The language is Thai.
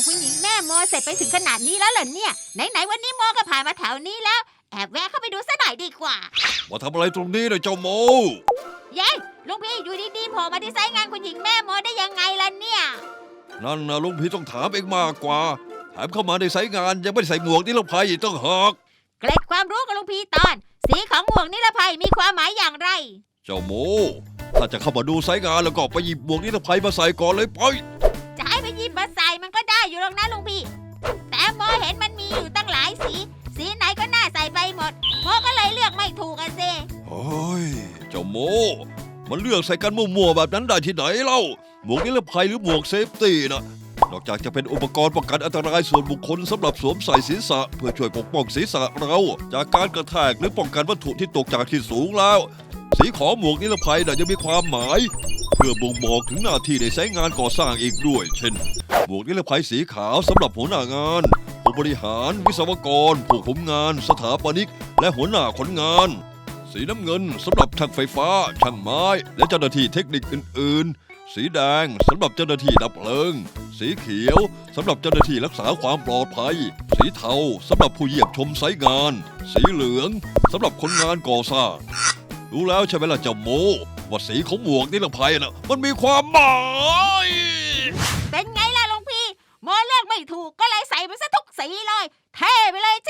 ของคุณหญิงแม่โมเสร็จไปถึงขนาดนี้แล้วเหรอเนี่ย ไหนๆวันนี้โมก็ผ่านมาแถวนี้แล้ว แอบแวะเข้าไปดูซะหน่อยดีกว่า มาทำอะไรตรงนี้เนี่ยเจ้าโม เย้ลุงพี่อยู่ดีๆโผล่มาที่ไซต์งานคุณหญิงแม่โมได้ยังไงล่ะเนี่ย นั่นนะลุงพี่ต้องถามเองมากกว่า แถมเข้ามาในสายงานยังไม่ได้ใส่หมวกนิรภัยอีกต้องหากเกร็ดความรู้กับลุงพี่ตอน สีของหมวกนิรภัยมีความหมายอย่างไร เจ้าโม ถ้าจะเข้ามาดูสายงานแล้วก็ไปหยิบหมวกนิรภัยมาใส่ก่อนเลยไปจะให้ไป รอกนะลุงพี่ แต่โมเห็นมันมีอยู่ตั้งหลายสี สีไหนก็น่าใส่ไปหมดโมก็เลยเลือกไม่ถูกอะสิเฮ้ยเจ้าโม มันเลือกใส่กันมั่วๆแบบนั้นได้ที่ไหนเล่า หมวกนิรภัยหรือหมวกเซฟตี้นะนอกจากจะเป็นอุปกรณ์ป้องกันอันตรายส่วนบุคคลสำหรับสวมใส่ศีรษะ เพื่อช่วยปกป้องศีรษะเรา จากการกระแทกหรือป้องกันวัตถุที่ตกจากที่สูงแล้ว สีของหมวกนิรภัยน่ะยังมีความหมาย เพื่อบ่งบอกถึงหน้าที่ในสายงานก่อสร้างอีกด้วย เช่น หมวกนิรภัยสีขาวสำหรับหัวหน้างาน ผู้บริหาร วิศวกร ผู้คุมงาน สถาปนิก และหัวหน้าคนงาน สีน้ำเงินสำหรับช่างไฟฟ้า ช่างไม้ และเจ้าหน้าที่เทคนิคอื่น ๆสีแดงสำหรับเจ้าหน้าที่ดับเพลิง สีเขียวสำหรับเจ้าหน้าที่รักษาความปลอดภัย สีเทาสำหรับผู้เยียมชมไซต์งาน สีเหลืองสำหรับคนงานก่อสร้าง รู้แล้วใช่ไหมล่ะเจ้าโม ว่าสีของหมวกนิรภัยน่ะมันมีความหมาย เป็นไงล่ะลุงพี่โมเลือกไม่ถูกก็เลยใส่ไปซะทุกสีเลย เท่ไปเลยใช่ไหมล่ะ